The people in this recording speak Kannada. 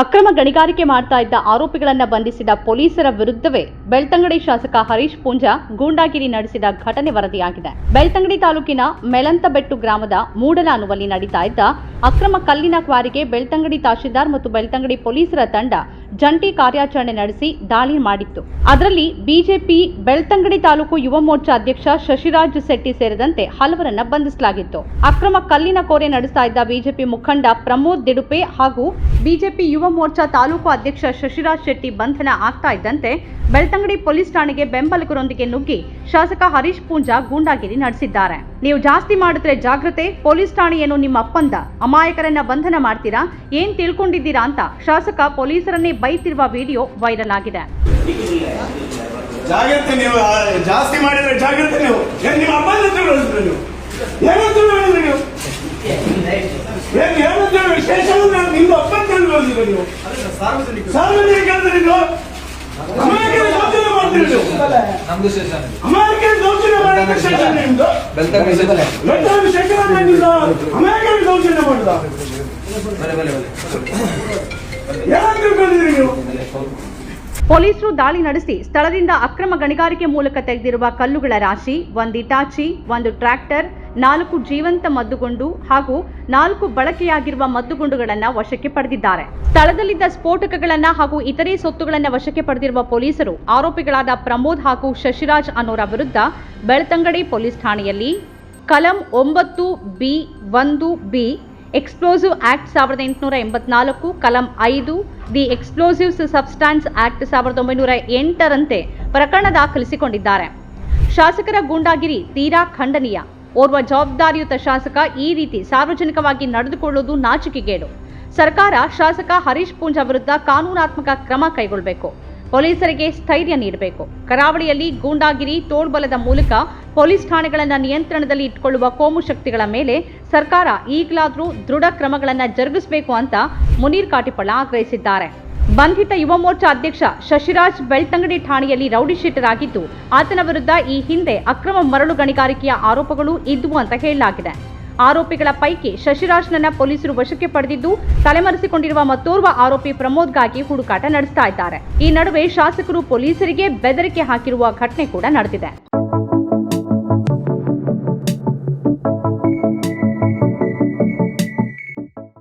ಅಕ್ರಮ ಗಣಿಗಾರಿಕೆ ಮಾಡ್ತಾ ಇದ್ದ ಆರೋಪಿಗಳನ್ನು ಬಂಧಿಸಿದ ಪೊಲೀಸರ ವಿರುದ್ಧವೇ ಬೆಳ್ತಂಗಡಿ ಶಾಸಕ ಹರೀಶ್ ಪೂಂಜಾ ಗೂಂಡಾಗಿರಿ ನಡೆಸಿದ ಘಟನೆ ವರದಿಯಾಗಿದೆ. ಬೆಳ್ತಂಗಡಿ ತಾಲೂಕಿನ ಮೆಲಂತಬೆಟ್ಟು ಗ್ರಾಮದ ಮೂಡಲ ಅನುವಲ್ಲಿ ನಡೀತಾ ಇದ್ದ ಅಕ್ರಮ ಕಲ್ಲಿನ ಕ್ವಾರಿಗೆ ಬೆಳ್ತಂಗಡಿ ತಹಶೀಲ್ದಾರ್ ಮತ್ತು ಬೆಳ್ತಂಗಡಿ ಪೊಲೀಸರ ತಂಡ ಜಂಟಿ ಕಾರ್ಯಾಚರಣೆ ನಡೆಸಿ ದಾಳಿ ಮಾಡಿತ್ತು. ಅದರಲ್ಲಿ ಬಿಜೆಪಿ, ಬೆಳ್ತಂಗಡಿ ತಾಲೂಕು ಯುವ ಮೋರ್ಚಾ ಅಧ್ಯಕ್ಷ ಶಶಿರಾಜ್ ಶೆಟ್ಟಿ ಸೇರಿದಂತೆ ಹಲವರನ್ನ ಬಂಧಿಸಲಾಗಿತ್ತು. ಅಕ್ರಮ ಕಲ್ಲಿನ ಕೋರೆ ನಡೆಸ್ತಾ ಇದ್ದ ಬಿಜೆಪಿ ಮುಖಂಡ ಪ್ರಮೋದ್ ದಿಡುಪೆ ಹಾಗೂ ಬಿಜೆಪಿ ಯುವ ಮೋರ್ಚಾ ತಾಲೂಕು ಅಧ್ಯಕ್ಷ ಶಶಿರಾಜ್ ಶೆಟ್ಟಿ ಬಂಧನ ಆಗ್ತಾ ಇದ್ದಂತೆ ಬೆಳ್ತಂಗಡಿ ಪೊಲೀಸ್ ಠಾಣೆಗೆ ಬೆಂಬಲಿಗರೊಂದಿಗೆ ನುಗ್ಗಿ ಶಾಸಕ ಹರೀಶ್ ಪೂಂಜಾ ಗೂಂಡಾಗಿರಿ ನಡೆಸಿದ್ದಾರೆ. ನೀವು ಜಾಸ್ತಿ ಮಾಡಿದ್ರೆ ಜಾಗ್ರತೆ ಪೊಲೀಸ್ ಠಾಣೆಯನ್ನು ನಿಮ್ಮ ಅಪ್ಪಂದ. ಅಮಾಯಕರನ್ನ ಬಂಧನ ಮಾಡ್ತೀರಾ? ಏನ್ ತಿಳ್ಕೊಂಡಿದ್ದೀರಾ ಅಂತ ಶಾಸಕ ಪೊಲೀಸರನ್ನೇ ಬೈತಿರುವ ವಿಡಿಯೋ ವೈರಲ್ ಆಗಿದೆ. ಸಾರ್ವಜನಿಕ ನಮ್ದು ನಿಮ್ದು ದೌರ್ಜನ್ಯ ಮಾಡಿದ. ತಿಳ್ಕೊಂಡಿದ್ರಿ ನೀವು? ಪೊಲೀಸರು ದಾಳಿ ನಡೆಸಿ ಸ್ಥಳದಿಂದ ಅಕ್ರಮ ಗಣಿಗಾರಿಕೆ ಮೂಲಕ ತೆಗೆದಿರುವ ಕಲ್ಲುಗಳ ರಾಶಿ ಒಂದು ಇಟಾಚಿ ಒಂದು ಟ್ರ್ಯಾಕ್ಟರ್ ನಾಲ್ಕು ಜೀವಂತ ಮದ್ದುಗುಂಡು ಹಾಗೂ ನಾಲ್ಕು ಬಳಕೆಯಾಗಿರುವ ಮದ್ದುಗುಂಡುಗಳನ್ನು ವಶಕ್ಕೆ ಪಡೆದಿದ್ದಾರೆ. ಸ್ಥಳದಲ್ಲಿದ್ದ ಸ್ಫೋಟಕಗಳನ್ನ ಹಾಗೂ ಇತರೆ ಸೊತ್ತುಗಳನ್ನು ವಶಕ್ಕೆ ಪಡೆದಿರುವ ಪೊಲೀಸರು ಆರೋಪಿಗಳಾದ ಪ್ರಮೋದ್ ಹಾಗೂ ಶಶಿರಾಜ್ ಅನ್ನೋರ ವಿರುದ್ಧ ಬೆಳ್ತಂಗಡಿ ಪೊಲೀಸ್ ಠಾಣೆಯಲ್ಲಿ ಕಲಂ ಒಂಬತ್ತು ಬಿ ಒಂದು ಬಿ ಎಕ್ಸ್ಪ್ಲೋಸಿವ್ ಆಕ್ಟ್ ಸಾವಿರದ ಎಂಟುನೂರ ಎಂಬತ್ನಾಲ್ಕು, ಕಲಂ ಐದು ದಿ ಎಕ್ಸ್ಪ್ಲೋಸಿವ್ಸ್ ಸಬ್ಸ್ಟಾನ್ಸ್ ಆಕ್ಟ್ ಸಾವಿರದ ಒಂಬೈನೂರ ಎಂಟರಂತೆ ಪ್ರಕರಣ ದಾಖಲಿಸಿಕೊಂಡಿದ್ದಾರೆ. ಶಾಸಕರ ಗೂಂಡಾಗಿರಿ ತೀರಾ ಖಂಡನೀಯ. ಓರ್ವ ಜವಾಬ್ದಾರಿಯುತ ಶಾಸಕ ಈ ರೀತಿ ಸಾರ್ವಜನಿಕವಾಗಿ ನಡೆದುಕೊಳ್ಳುವುದು ನಾಚಿಕೆಗೇಡು. ಸರ್ಕಾರ ಶಾಸಕ ಹರೀಶ್ ಪೂಂಜಾ ವಿರುದ್ಧ ಕಾನೂನಾತ್ಮಕ ಕ್ರಮ ಕೈಗೊಳ್ಳಬೇಕು ಪೊಲೀಸರಿಗೆ ಸ್ಥೈರ್ಯ ನೀಡಬೇಕು. ಕರಾವಳಿಯಲ್ಲಿ ಗೂಂಡಾಗಿರಿ ತೋಳ್ಬಲದ ಮೂಲಕ ಪೊಲೀಸ್ ಠಾಣೆಗಳನ್ನು ನಿಯಂತ್ರಣದಲ್ಲಿ ಇಟ್ಟುಕೊಳ್ಳುವ ಕೋಮು ಶಕ್ತಿಗಳ ಮೇಲೆ ಸರ್ಕಾರ ಈಗಲಾದರೂ ದೃಢ ಕ್ರಮಗಳನ್ನು ಜರುಗಿಸಬೇಕು ಅಂತ ಮುನೀರ್ ಕಾಟಿಪಳ ಆಗ್ರಹಿಸಿದ್ದಾರೆ. ಬಂಧಿತ ಯುವ ಮೋರ್ಚಾ ಅಧ್ಯಕ್ಷ ಶಶಿರಾಜ್ ಬೆಳ್ತಂಗಡಿ ಠಾಣೆಯಲ್ಲಿ ರೌಡಿ ಶೀಟರ್ ಆಗಿದ್ದು ಆತನ ವಿರುದ್ಧ ಈ ಹಿಂದೆ ಅಕ್ರಮ ಮರಳು ಗಣಿಗಾರಿಕೆಯ ಆರೋಪಗಳು ಇದ್ವು ಅಂತ ಹೇಳಲಾಗಿದೆ. ಆರೋಪಿಗಳ ಪೈಕಿ ಶಶಿರಾಜ್ನನ್ನ ಪೊಲೀಸರು ವಶಕ್ಕೆ ಪಡೆದಿದ್ದು, ತಲೆಮರೆಸಿಕೊಂಡಿರುವ ಮತ್ತೋರ್ವ ಆರೋಪಿ ಪ್ರಮೋದ್ಗಾಗಿ ಹುಡುಕಾಟ ನಡೆಸ್ತಾ ಇದ್ದಾರೆ. ಈ ನಡುವೆ ಶಾಸಕರು ಪೊಲೀಸರಿಗೆ ಬೆದರಿಕೆ ಹಾಕಿರುವ ಘಟನೆ ಕೂಡ ನಡೆದಿದೆ.